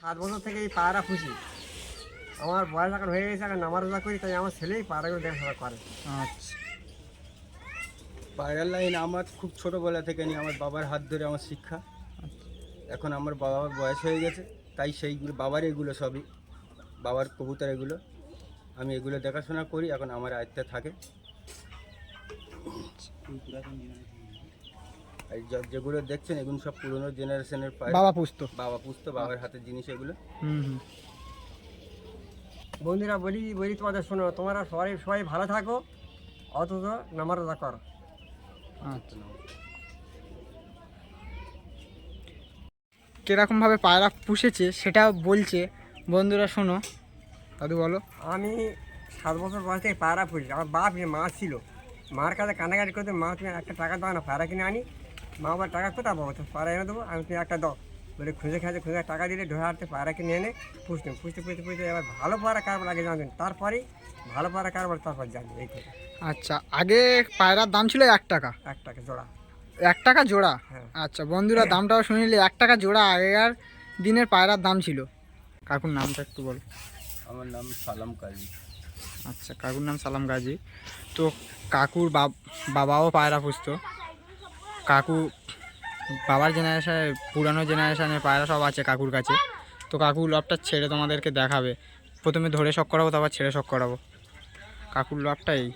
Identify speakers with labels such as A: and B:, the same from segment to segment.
A: সাত বছর থেকে এই পায়রা খুশি। আমার বয়স এখন হয়ে গেছে এখন নামার রোজা করি তাই আমার ছেলেই পায়রাগুলো দেখাশোনা করে।
B: আচ্ছা।
C: পায়রার লাইন আমার খুব ছোটোবেলা থেকে নিয়ে আমার বাবার হাত ধরে আমার শিক্ষা। এখন আমার বাবার বয়স হয়ে গেছে তাই সেইগুলো বাবার এগুলো সবই বাবার কবুতর এগুলো। আমি এগুলো দেখাশোনা করি এখন আমার আয়ত্তে থাকে। যেগুলো দেখছেন এগুলো সব পুরোনো জেনারেশনের পায়রা
B: বাবা পুষতো
C: বাবা পুষতো বাবার হাতের জিনিস এগুলো।
B: হুম হুম।
A: বন্ধুরা বলি বলি তোমাদের শোনো তোমরা সবাই সবাই ভালো থাকো অথচ নামার করো।
B: আচ্ছা। কিরকমভাবে পায়রা পুষেছে সেটা বলছে। বন্ধুরা শোনো দাদু বলো।
A: আমি সাত বছর বয়স থেকে পায়রা পুষি আমার বাপ মা ছিল মার কাছে কান্নাকাটি করতে মা তুমি একটা টাকা দাও না পায়রা কিনে আনি। মা আমার টাকা কোথাও বাবা তো পায়রা এনে দেবো আমি তুমি একটা দাও। বলে খুঁজে খাজে খুঁজে টাকা দিলে ঢোয়া হাঁটতে পায়রা কিনে এনে পুষতাম পুষতে পুষতে পুষতে এবার ভালো পাড়া কারবার আগে জানতেন তারপরেই ভালো পায়রা কারবার তারপর জানি এই থেকে।
B: আচ্ছা আগে পায়রার দাম ছিল এক টাকা।
A: এক টাকা জোড়া।
B: এক টাকা জোড়া?
A: হ্যাঁ।
B: আচ্ছা বন্ধুরা দামটাও শুনিলে এক টাকা জোড়া আগেকার দিনের পায়রার দাম ছিল। কাকুর নামটা একটু বলো।
C: আমার নাম সালাম কাজী।
B: আচ্ছা কাকুর নাম সালাম গাজী তো কাকুর বাব- বাবাও পায়রা পুষতো। কাকু, বাবার জেনারেশানে পুরানো জেনারেশনের পায়রা সব আছে কাকুর কাছে। তো কাকু লবটা ছেড়ে তোমাদেরকে দেখাবে। প্রথমে ধরে শখ করাবো, তারপর ছেড়ে শখ করাবো। কাকুর লবটা এই।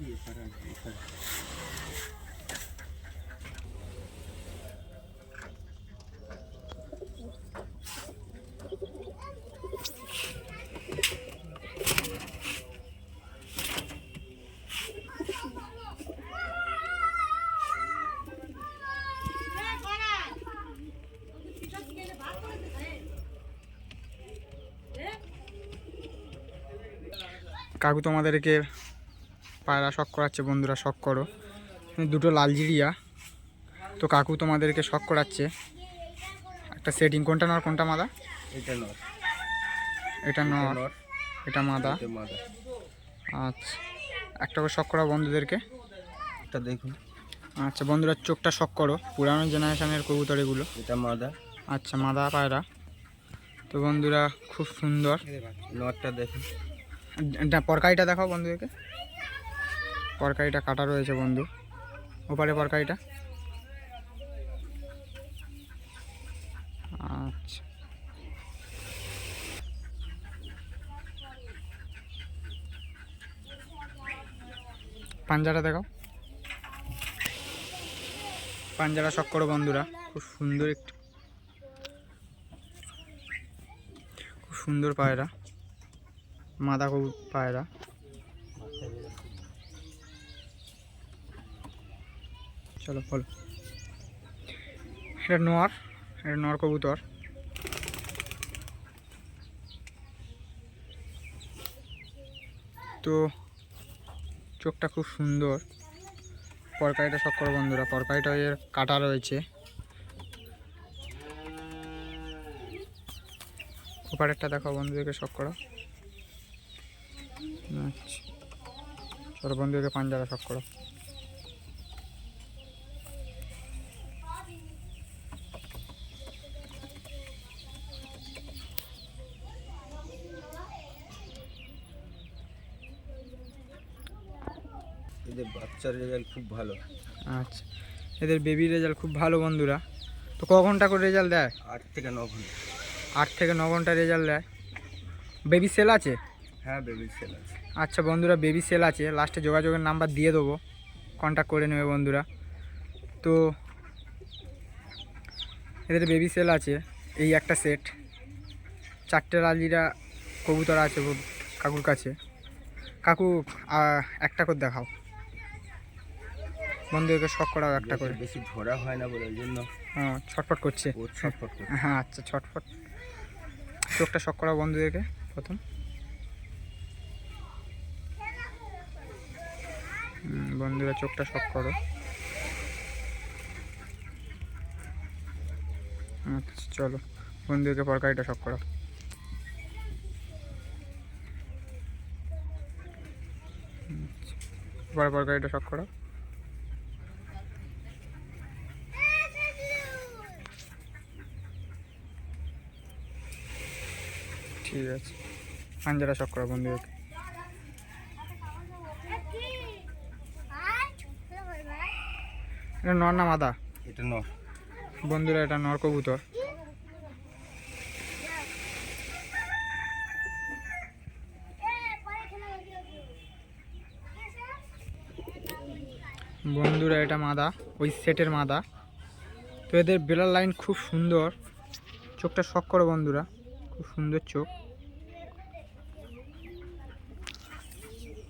C: এই দিকটা আসবি এখানে আসবি এখানে
B: কাকু তোমাদেরকে পায়রা শখ করাচ্ছে বন্ধুরা শখ করো। দুটো লাল জিরিয়া তো কাকু তোমাদেরকে শখ করাচ্ছে। একটা সেটিং কোনটা নর কোনটা মাদা?
C: এটা নর।
B: এটা নর এটা মাদা। আচ্ছা একটা করে শখ করা বন্ধুদেরকে।
C: এটা দেখুন।
B: আচ্ছা বন্ধুরা চোখটা শখ করো পুরানো জেনারেশনের কবুতর এগুলো
C: এটা মাদা।
B: আচ্ছা মাদা পায়রা। তো বন্ধুরা খুব সুন্দর।
C: নরটা দেখুন।
B: এটা পরকাইটা দেখাও বন্ধুদেরকে। পরকাইটা কাটা রয়েছে বন্ধু। ওপারে পরকাইটা আচ্ছা। পাঞ্জাটা দেখাও। পাঞ্জারা শখ করো বন্ধুরা। খুব সুন্দর একটি খুব সুন্দর পায়রা। মাদা কবু পায়রা। চলো, বলো। এটা নোয়ার, এটা নর কবুতর। তো চোখটা খুব সুন্দর। পরকাইটা শখ করো বন্ধুরা পরকাইটা এর কাটা রয়েছে। ওপারেরটা দেখো বন্ধুদেরকে শখ করো। আচ্ছা। চলো বন্ধুদেরকে পাঞ্জারা শখ করো।
C: এদের বাচ্চার রেজাল্ট খুব ভালো।
B: আচ্ছা এদের বেবি রেজাল্ট খুব ভালো বন্ধুরা। তো ক ঘণ্টা করে রেজাল্ট দেয়?
C: আট থেকে ন ঘণ্টা।
B: আট থেকে ন ঘণ্টা রেজাল্ট দেয়। বেবি সেল আছে?
C: হ্যাঁ বেবি সেল আছে।
B: আচ্ছা বন্ধুরা বেবি সেল আছে। লাস্টে যোগাযোগের নাম্বার দিয়ে দেবো। কন্ট্যাক্ট করে নেবে বন্ধুরা। তো এদের বেবি সেল আছে। এই একটা সেট চারটে লালিরা কবুতর আছে কাকুর কাছে। কাকু একটা করে দেখাও। বন্ধুদেরকে শখ করাও একটা করে।
C: বেশি ধরা হয় না বলে ওই জন্য
B: হ্যাঁ ছটফট করছে।
C: ছটফট করে
B: হ্যাঁ আচ্ছা ছটফট। চোখটা শখ করাও বন্ধুদেরকে প্রথম। বন্ধুরা চোখটা শখ করো। আচ্ছা চলো বন্ধুদেরকে পরকারিটা শখ করো পরে পরকারিটা শখ করো ঠিক আছে। পাঞ্জারা শখ করো বন্ধুদেরকে এটা নর না মাদা?
C: এটা নয়
B: বন্ধুরা এটা নর কবুতর। বন্ধুরা এটা মাদা। ওই সেটের মাদা। তো এদের বেলার লাইন খুব সুন্দর। চোখটা শখ করো বন্ধুরা। খুব সুন্দর চোখ।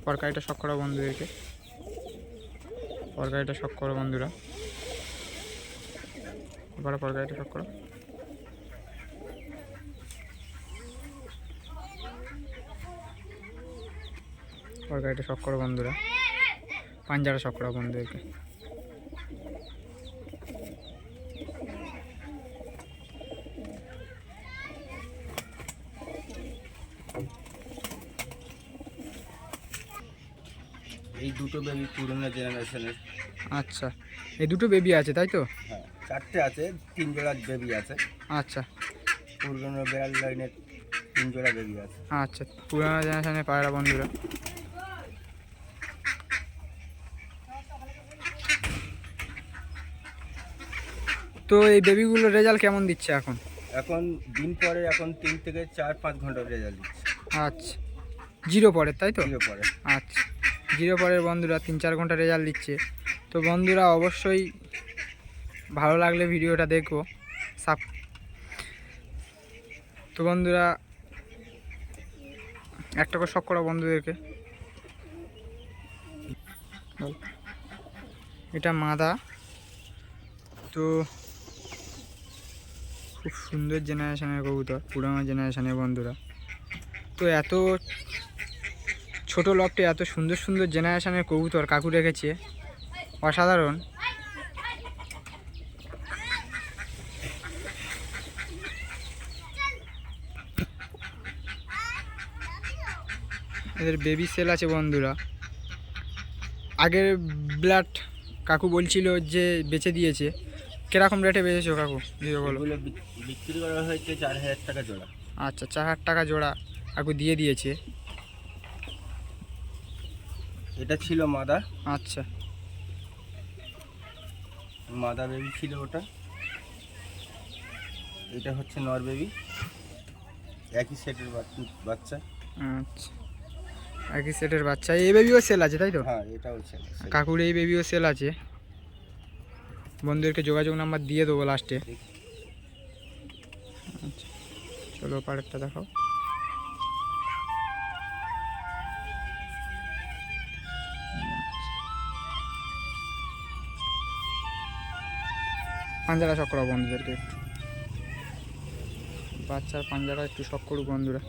B: পরকারিটা শখ করো বন্ধুদেরকে। পরকারিটা শখ করো বন্ধুরা। এবারে পরকারিটা শখ করো। পরকারিটা শখ করো বন্ধুরা। পাঞ্জারা শখ করো বন্ধুদেরকে
C: এই দুটো বেবি পুরোনো জেনারেশনের।
B: আচ্ছা এই দুটো বেবি আছে তাই তো?
C: হ্যাঁ চারটে আছে তিন জোড়া বেবি আছে।
B: আচ্ছা।
C: পুরোনো বেড়াল লাইনের তিন জোড়া বেবি আছে।
B: আচ্ছা পুরানো জেনারেশনের পায়রা বন্ধুরা। তো এই বেবিগুলোর রেজাল্ট কেমন দিচ্ছে এখন?
C: এখন দিন পরে এখন তিন থেকে চার পাঁচ ঘণ্টার রেজাল্ট দিচ্ছে।
B: আচ্ছা জিরো পরে তাই তো?
C: জিরো পরে
B: আচ্ছা। জিরো পরের বন্ধুরা তিন চার ঘণ্টা রেজাল্ট দিচ্ছে। তো বন্ধুরা অবশ্যই ভালো লাগলে ভিডিওটা দেখব সাব তো বন্ধুরা, একটা করে শখ করো বন্ধুদেরকে। এটা মাদা। তো খুব সুন্দর জেনারেশনের কবুতর, পুরানো জেনারেশনের বন্ধুরা। তো এত ছোট লফটে এত সুন্দর সুন্দর জেনারেশনের কবুতর কাকু রেখেছে অসাধারণ। এদের বেবি সেল আছে বন্ধুরা। আগের ব্লাড কাকু বলছিল যে বেচে দিয়েছে। কীরকম রেটে বেচেছো কাকু? দিয়ে বলো।
C: বিক্রি করা হয়েছে চার হাজার টাকা জোড়া।
B: আচ্ছা চার হাজার টাকা জোড়া কাকু দিয়ে দিয়েছে।
C: এটা ছিল মাদা
B: আচ্ছা।
C: মাদা বেবি ছিল ওটা। এটা হচ্ছে নর বেবি একই সেটের বাচ্চা
B: আচ্ছা। একই সেটের বাচ্চা। এই বেবিও সেল আছে তাই তো?
C: হ্যাঁ এটাও ছিল
B: কাকুর এই বেবিও সেল আছে। বন্ধুদেরকে যোগাযোগ নাম্বার দিয়ে দেবো লাস্টে আচ্ছা। চলো পাড়েরটা দেখাও। পাঞ্জারা শখ বন্ধুদেরকে। একটু বাচ্চার পাঞ্জারা একটু শখ করুক বন্ধুরা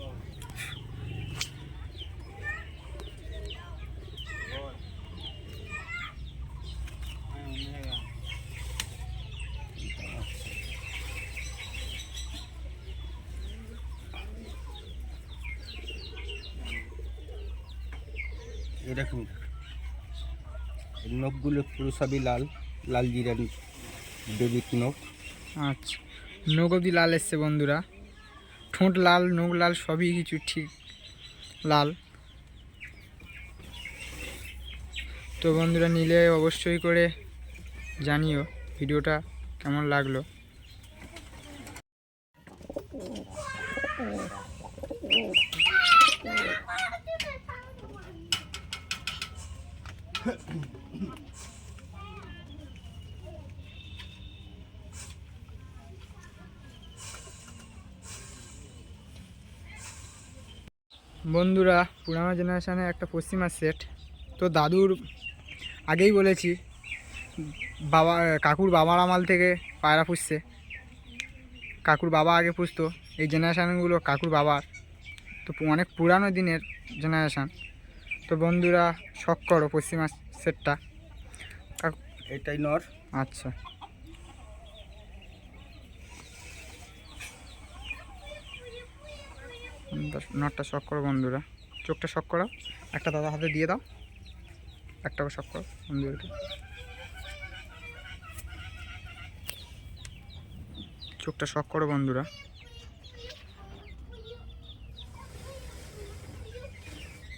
C: এরকম নখগুলো পুরো সবই লাল লাল জিরার বেবি নখ?
B: আচ্ছা নখ অব্দি লাল এসছে বন্ধুরা। ঠোঁট লাল, নখ লাল, সবই কিছু ঠিক লাল। তো বন্ধুরা, নিলে অবশ্যই করে জানিও ভিডিওটা কেমন লাগল। বন্ধুরা পুরানো জেনারেশানে একটা পশ্চিমা সেট তো দাদুর আগেই বলেছি বাবা কাকুর বাবার আমাল থেকে পায়রা পুষছে। কাকুর বাবা আগে পুষতো এই জেনারেশানগুলো কাকুর বাবার। তো অনেক পুরানো দিনের জেনারেশান তো বন্ধুরা শখ করো পশ্চিমা সেটটা
C: এটাই নর।
B: আচ্ছা। নটটা শখ করো বন্ধুরা। চোখটা শখ করো। একটা দাদা হাতে দিয়ে দাও। একটাকে শখ করো বন্ধুদেরকে। চোখটা শখ করো বন্ধুরা।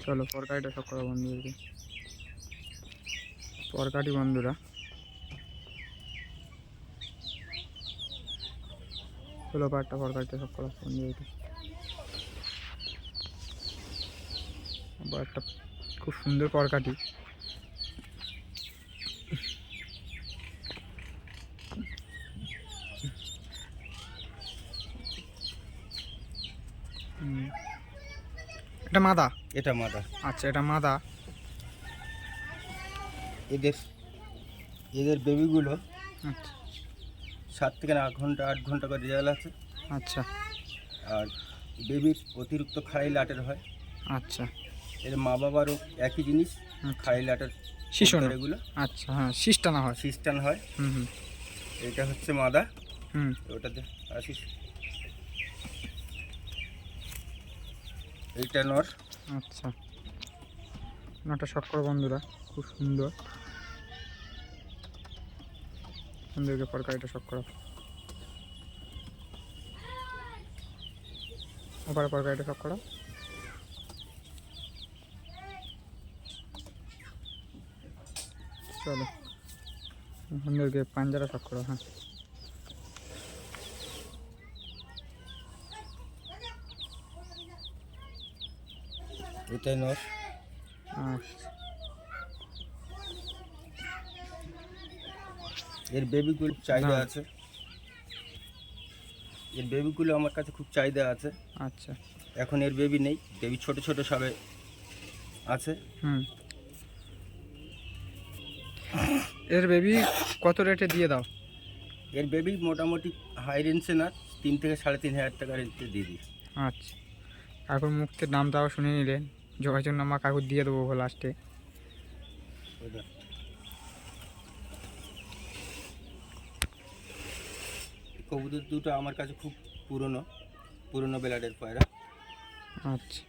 B: চলো পরকাটিটা শখ করো বন্ধুদেরকে। পরকাটি বন্ধুরা। চলো পাটটা পরকাটিটা শখ করো বন্ধুদেরকে। একটা খুব সুন্দর পরকাটি এটা মাদা?
C: এটা মাদা।
B: আচ্ছা এটা মাদা।
C: এদের এদের বেবিগুলো
B: আচ্ছা।
C: সাত থেকে আট ঘণ্টা আট ঘণ্টা করে রেজাল্ট আছে।
B: আচ্ছা।
C: আর বেবির অতিরিক্ত খাড়াই লাটের হয়।
B: আচ্ছা।
C: এর মা বাবারও একই জিনিস
B: আচ্ছা।
C: খাড়াই লাটের
B: শিশু
C: এগুলো
B: আচ্ছা হ্যাঁ শীষটা না হয়।
C: সিস্টান হয়।
B: হুম হুম।
C: এটা হচ্ছে মাদা।
B: হুম।
C: ওটাতে আসিস। এইটা নর।
B: আচ্ছা। নটা শখ করো বন্ধুরা খুব সুন্দর। সুন্দরকে পরকারিটা শখ করো ওপারে পরকারিটা শখ করো চলো। সুন্দরকে পাঞ্জারা শখ করো হ্যাঁ।
C: এটাই নর এর বেবিগুলো চাহিদা আছে। এর বেবিগুলো আমার কাছে খুব চাহিদা আছে।
B: আচ্ছা।
C: এখন এর বেবি নেই। বেবি ছোট ছোট সবে আছে।
B: হুম। এর বেবি কত রেটে দিয়ে দাও?
C: এর বেবি মোটামুটি হাই রেঞ্জে না তিন থেকে সাড়ে তিন হাজার টাকা রেঞ্জে দিয়ে দিই
B: আচ্ছা। কাকুর মুখ থেকে নাম তাও শুনে নিলেন যোগাযোগ নাম্বার কাকুর দিয়ে দেবো লাস্টে
C: কবুতর দুটো আমার কাছে খুব পুরনো পুরনো বেলাডের পায়রা।
B: আচ্ছা।